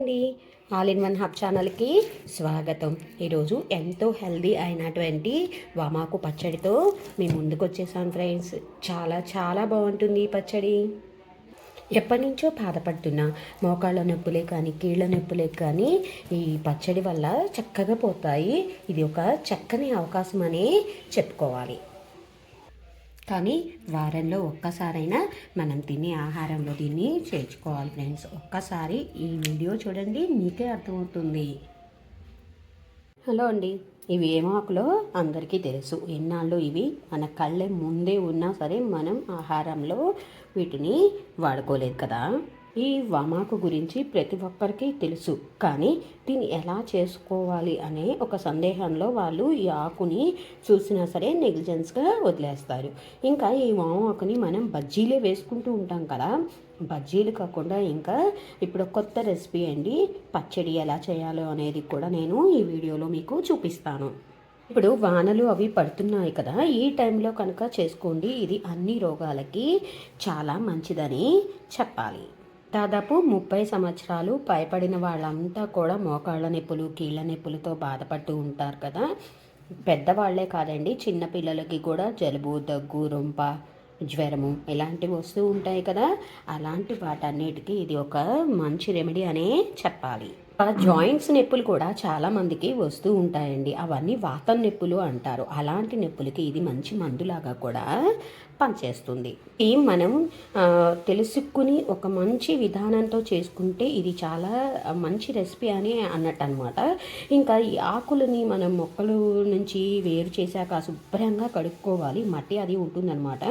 అండి. All in one hub ఛానల్కి స్వాగతం. ఈరోజు ఎంతో హెల్దీ అయినటువంటి వామాకు పచ్చడితో మేము ముందుకు వచ్చేసాం ఫ్రెండ్స్. చాలా చాలా బాగుంటుంది ఈ పచ్చడి. ఎప్పటి నుంచో బాధపడుతున్న మోకాళ్ళ నొప్పులే కానీ కీళ్ళ నొప్పులే కానీ ఈ పచ్చడి వల్ల చక్కగా పోతాయి. ఇది ఒక చక్కని అవకాశం అని చెప్పుకోవాలి. కానీ వారంలో ఒక్కసారైనా మనం తినే ఆహారంలో దీన్ని చేర్చుకోవాలి ఫ్రెండ్స్. ఒక్కసారి ఈ వీడియో చూడండి మీకే అర్థమవుతుంది. హలో అండి ఇవి ఏమాకులో అందరికీ తెలుసు. ఎన్నాళ్ళు ఇవి? మన కళ్ళే ముందే ఉన్నా సరే మనం ఆహారంలో వీటిని వాడుకోలేదు కదా. ఈ వామాకు గురించి ప్రతి ఒక్కరికి తెలుసు. కానీ దీన్ని ఎలా చేసుకోవాలి అనే ఒక సందేహంలో వాళ్ళు ఈ ఆకుని చూసినా సరే నెగ్లిజెన్స్గా వదిలేస్తారు. ఇంకా ఈ వామాకుని మనం బజ్జీలే వేసుకుంటూ ఉంటాం కదా. బజ్జీలు కాకుండా ఇంకా ఇప్పుడు కొత్త రెసిపీ అండి. పచ్చడి ఎలా చేయాలో అనేది కూడా నేను ఈ వీడియోలో మీకు చూపిస్తాను. ఇప్పుడు వానలు అవి పడుతున్నాయి కదా. ఈ టైంలో కనుక చేసుకోండి. ఇది అన్ని రోగాలకి చాలా మంచిదని చెప్పాలి. దాదాపు ముప్పై సంవత్సరాలు పైపడిన వాళ్ళంతా కూడా మోకాళ్ళ నొప్పులు కీళ్ళ నొప్పులతో బాధపడుతూ ఉంటారు కదా. పెద్దవాళ్ళే కాదండి చిన్నపిల్లలకి కూడా జలుబు దగ్గు రొంప జ్వరము ఇలాంటివి వస్తూ ఉంటాయి కదా. అలాంటి వాటన్నిటికీ ఇది ఒక మంచి రెమెడీ అనే చెప్పాలి. జాయింట్స్ నొప్పులు కూడా చాలా మందికి వస్తూ ఉంటాయండి. అవన్నీ వాతం నొప్పులు అంటారు. అలాంటి నొప్పులకి ఇది మంచి మందులాగా కూడా పనిచేస్తుంది. ఈ మనం తెలుసుకుని ఒక మంచి విధానంతో చేసుకుంటే ఇది చాలా మంచి రెసిపీ అని అన్నట్టు అనమాట ఇంకా ఈ ఆకులని మనం మొక్కలు నుంచి వేరు చేశాక శుభ్రంగా కడుక్కోవాలి. మట్టి అది ఉంటుందన్నమాట.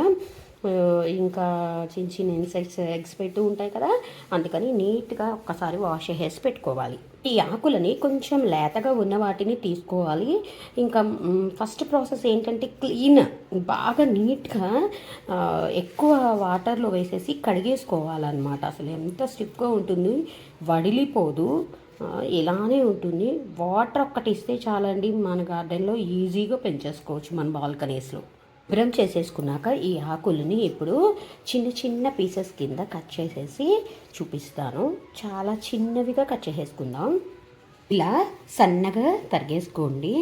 ఇంకా చిన్న చిన్న ఇన్సెక్ట్స్ ఎగ్స్ పెట్టు ఉంటాయి కదా అందుకని నీట్గా ఒక్కసారి వాష్ చేసి పెట్టుకోవాలి. ఈ ఆకులని కొంచెం లేతగా ఉన్న వాటిని తీసుకోవాలి. ఇంకా ఫస్ట్ ప్రాసెస్ ఏంటంటే క్లీన్ బాగా నీట్గా ఎక్కువ వాటర్లో వేసేసి కడిగేసుకోవాలన్నమాట. అసలు ఎంత స్టిఫ్గా ఉంటుంది వడిలిపోదు. ఇలానే ఉంటుంది. వాటర్ ఒక్కటి ఇస్తే చాలండి మన గార్డెన్లో ఈజీగా పెంచేసుకోవచ్చు మన బాల్కనీస్లో శుభ్రం చేసేసుకున్నాక ఈ ఆకులని ఇప్పుడు చిన్న చిన్న పీసెస్ కింద కట్ చేసేసి చూపిస్తాను. చాలా చిన్నవిగా కట్ చేసేసుకుందాం. ఇలా సన్నగా తరిగేసుకోండి.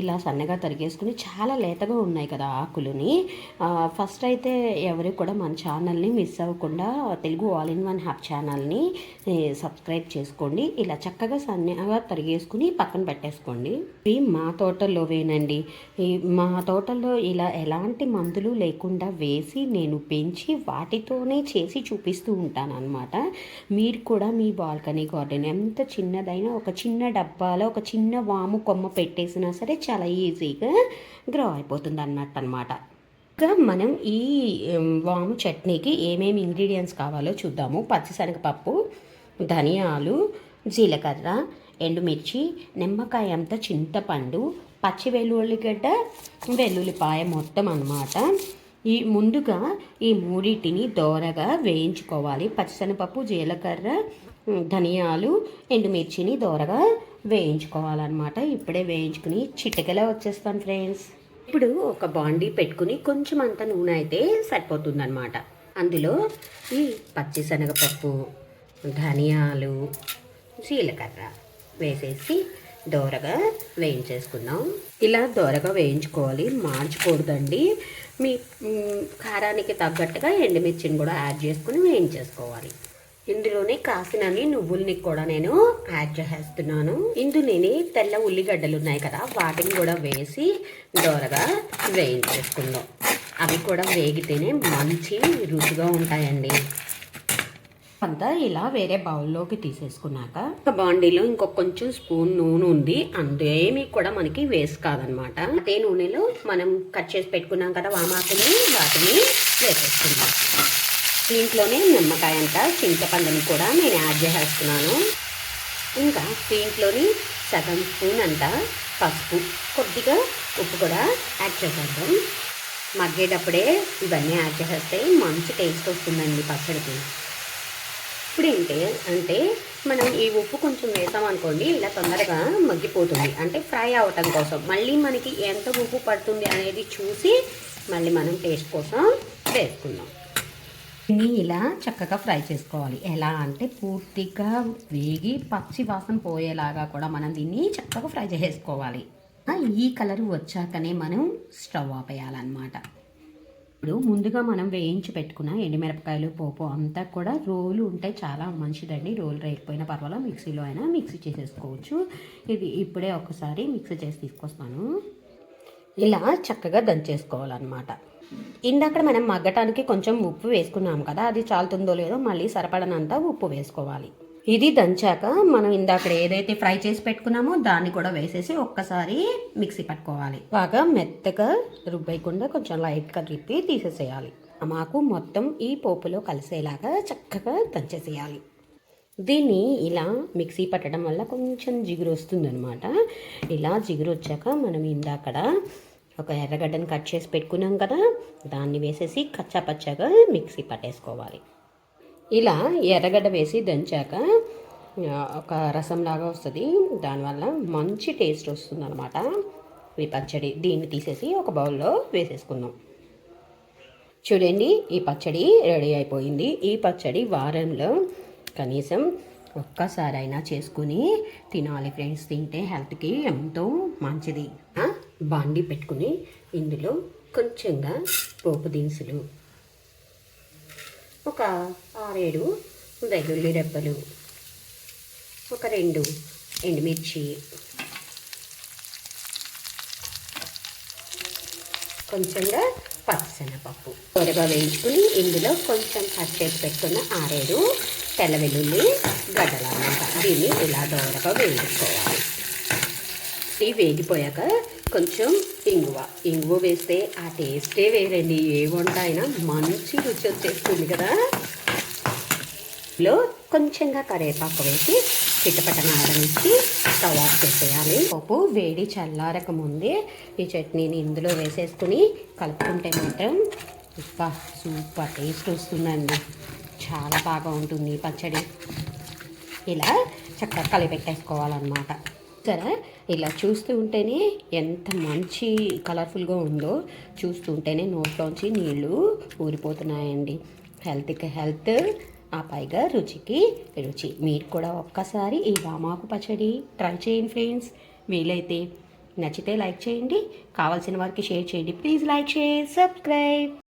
ఇలా సన్నగా తరిగేసుకుని చాలా లేతగా ఉన్నాయి కదా ఆకులని. ఫస్ట్ అయితే ఎవరు కూడా మన ఛానల్ని మిస్ అవ్వకుండా తెలుగు ఆల్ ఇన్ వన్ హ్యాప్ ఛానల్ని సబ్స్క్రైబ్ చేసుకోండి. ఇలా చక్కగా సన్నగా తరిగేసుకుని పక్కన పెట్టేసుకోండి. ఇవి మా తోటల్లో వేనండి మా తోటల్లో ఇలా ఎలాంటి మందులు లేకుండా వేసి నేను పెంచి వాటితోనే చేసి చూపిస్తూ ఉంటాను అనమాట మీరు కూడా మీ బాల్కనీ గార్డెన్ ఎంత చిన్నదైనా ఒక చిన్న డబ్బాలో ఒక చిన్న వాము కొమ్మ పెట్టేసినా సరే చాలా ఈజీగా గ్రో అయిపోతుంది అన్నట్టు అనమాట ఇంకా మనం ఈ వాము చట్నీకి ఏమేమి ఇంగ్రీడియంట్స్ కావాలో చూద్దాము. పచ్చిశనగపప్పు ధనియాలు జీలకర్ర ఎండుమిర్చి నిమ్మకాయ అంత చింతపండు పచ్చి వెల్లుల్లిగడ్డ వెల్లుల్లిపాయ మొత్తం అనమాట ఈ ముందుగా ఈ మూడింటిని దోరగా వేయించుకోవాలి. పచ్చిశనగపప్పు జీలకర్ర ధనియాలు ఎండుమిర్చిని దోరగా వేయించుకోవాలన్నమాట. ఇప్పుడే వేయించుకుని చిటికలో వచ్చేస్తాను ఫ్రెండ్స్? ఇప్పుడు ఒక బాండీ పెట్టుకుని కొంచెం అంత నూనె అయితే సరిపోతుందన్నమాట. అందులో ఈ పచ్చిశనగపప్పు ధనియాలు జీలకర్ర వేసేసి దోరగా వేయించేసుకుందాం. ఇలా దోరగా వేయించుకోవాలి. మార్చకూడదండి. మీ కారానికి తగ్గట్టుగా ఎండుమిర్చిని కూడా యాడ్ చేసుకుని వేయించేసుకోవాలి. ఇందులోనే కాసినని నువ్వుల్ని కూడా నేను యాడ్ చేసేస్తున్నాను. ఇందులోని తెల్ల ఉల్లిగడ్డలు ఉన్నాయి కదా వాటిని కూడా వేసి దోరగా వేయించేసుకుందాం. అవి కూడా వేగితేనే మంచి రుచిగా ఉంటాయండి. అంతా ఇలా వేరే బౌల్లోకి తీసేసుకున్నాక ఒక బాండీలో ఇంకొక కొంచెం స్పూన్ నూనె ఉంది. అందేమి కూడా మనకి వేస్ట్ కాదనమాట. అదే నూనెలో మనం కట్ చేసి పెట్టుకున్నాం కదా వామాకుని వాటిని వేసేసుకుందాం. దీంట్లోనే నిమ్మకాయ అంట చింతపండుని కూడా నేను యాడ్ చేసేస్తున్నాను. ఇంకా దీంట్లోని సగం స్పూన్ అంట పసుపు. కొద్దిగా ఉప్పు కూడా యాడ్ చేసేద్దాం. మగ్గేటప్పుడే ఇవన్నీ యాడ్ చేసేస్తే మంచి టేస్ట్ వస్తుందండి పచ్చడికి. ఇప్పుడు ఏంటి అంటే మనం ఈ ఉప్పు కొంచెం వేసామనుకోండి ఇలా తొందరగా మగ్గిపోతుంది. అంటే ఫ్రై అవటం కోసం. మళ్ళీ మనకి ఎంత ఉప్పు పడుతుంది అనేది చూసి మళ్ళీ మనం టేస్ట్ కోసం వేసుకుందాం. దీన్ని ఇలా చక్కగా ఫ్రై చేసుకోవాలి. ఎలా అంటే పూర్తిగా వేగి పచ్చి వాసన పోయేలాగా కూడా మనం దీన్ని చక్కగా ఫ్రై చేసుకోవాలి. ఈ కలర్ వచ్చాకనే మనం స్టవ్ ఆపేయాలన్నమాట. ఇప్పుడు ముందుగా మనం వేయించి పెట్టుకున్న ఎండుమిరపకాయలు పోపు అంతా కూడా రోలు ఉంటే చాలా మంచిదండి. రోలు రేకపోయినా పర్వాలేదు మిక్సీలో అయినా మిక్సీ చేసేసుకోవచ్చు. ఇది ఇప్పుడే ఒకసారి మిక్సీ చేసి తీసుకొస్తాను. ఇలా చక్కగా దంచేసుకోవాలన్నమాట. ఇందాక మనం మగ్గటానికి కొంచెం ఉప్పు వేసుకున్నాం కదా అది చాలుతుందో లేదో మళ్ళీ సరిపడనంత ఉప్పు వేసుకోవాలి. ఇది దంచాక మనం ఇందాక ఏదైతే ఫ్రై చేసి పెట్టుకున్నామో దాన్ని కూడా వేసేసి ఒక్కసారి మిక్సీ పట్టుకోవాలి. బాగా మెత్తగా రుబ్బేయకుండా కొంచెం లైట్గా రిప్పి తీసేసేయాలి. మాకు మొత్తం ఈ పోపులో కలిసేలాగా చక్కగా దంచేసేయాలి. దీన్ని ఇలా మిక్సీ పట్టడం వల్ల కొంచెం జిగురు వస్తుందన్నమాట ఇలా జిగురు వచ్చాక మనం ఇందాకడ ఒక ఎర్రగడ్డను కట్ చేసి పెట్టుకున్నాం కదా దాన్ని వేసేసి కచ్చాపచ్చాగా మిక్సీ పట్టేసుకోవాలి. ఇలా ఎర్రగడ్డ వేసి దంచాక ఒక రసంలాగా వస్తుంది. దానివల్ల మంచి టేస్ట్ వస్తుంది అనమాట ఈ పచ్చడి. దీన్ని తీసేసి ఒక బౌల్లో వేసేసుకుందాం. చూడండి ఈ పచ్చడి రెడీ అయిపోయింది. ఈ పచ్చడి వారంలో కనీసం ఒక్కసారైనా చేసుకుని తినాలి ఫ్రెండ్స్. తింటే హెల్త్కి ఎంతో మంచిది. బాండి పెట్టుకుని ఇందులో కొంచెంగా పోపు దినుసులు ఒక ఆరేడు వెల్లుల్లి రెబ్బలు ఒక రెండు ఎండుమిర్చి కొంచెంగా పచ్చనపప్పు త్వరగా వేయించుకుని ఇందులో కొంచెం కట్ చేసి పెట్టుకున్న ఆరేడు తెల్ల వెల్లుల్లి గడ్డలన్నమాట దీన్ని ఇలా దోరగా వేయించుకోవాలి. ఇది వేగిపోయాక కొంచెం ఇంగువ. ఇంగువ వేస్తే ఆ టేస్టే వేరండి. ఏ వంట అయినా మంచి రుచి వచ్చేస్తుంది కదా. లో కొంచెంగా కరివేపాకు వేసి చిట్టపట్టన ఆడనిచ్చి స్టవ్ ఆఫ్ చేసేయాలి. పప్పు వేడి చల్లారక ముందే ఈ చట్నీని ఇందులో వేసేసుకుని కలుపుకుంటే మాత్రం ఇప్పా సూపర్ టేస్ట్ వస్తుందండి. చాలా బాగా ఉంటుంది పచ్చడి. ఇలా చక్కగా కలిపెట్టేసుకోవాలన్నమాట. సరే ఇలా చూస్తూ ఉంటేనే ఎంత మంచి కలర్ఫుల్గా ఉందో చూస్తూ ఉంటేనే నోట్లోంచి నీళ్ళు ఊరిపోతున్నాయండి. హెల్త్కి హెల్త్ ఆ పైగా రుచికి రుచి. మీరు కూడా ఒక్కసారి ఈ వామాకు పచ్చడి ట్రై చేయండి ఫ్రెండ్స్. వీలైతే నచ్చితే లైక్ చేయండి. కావాల్సిన వారికి షేర్ చేయండి. Please like share subscribe.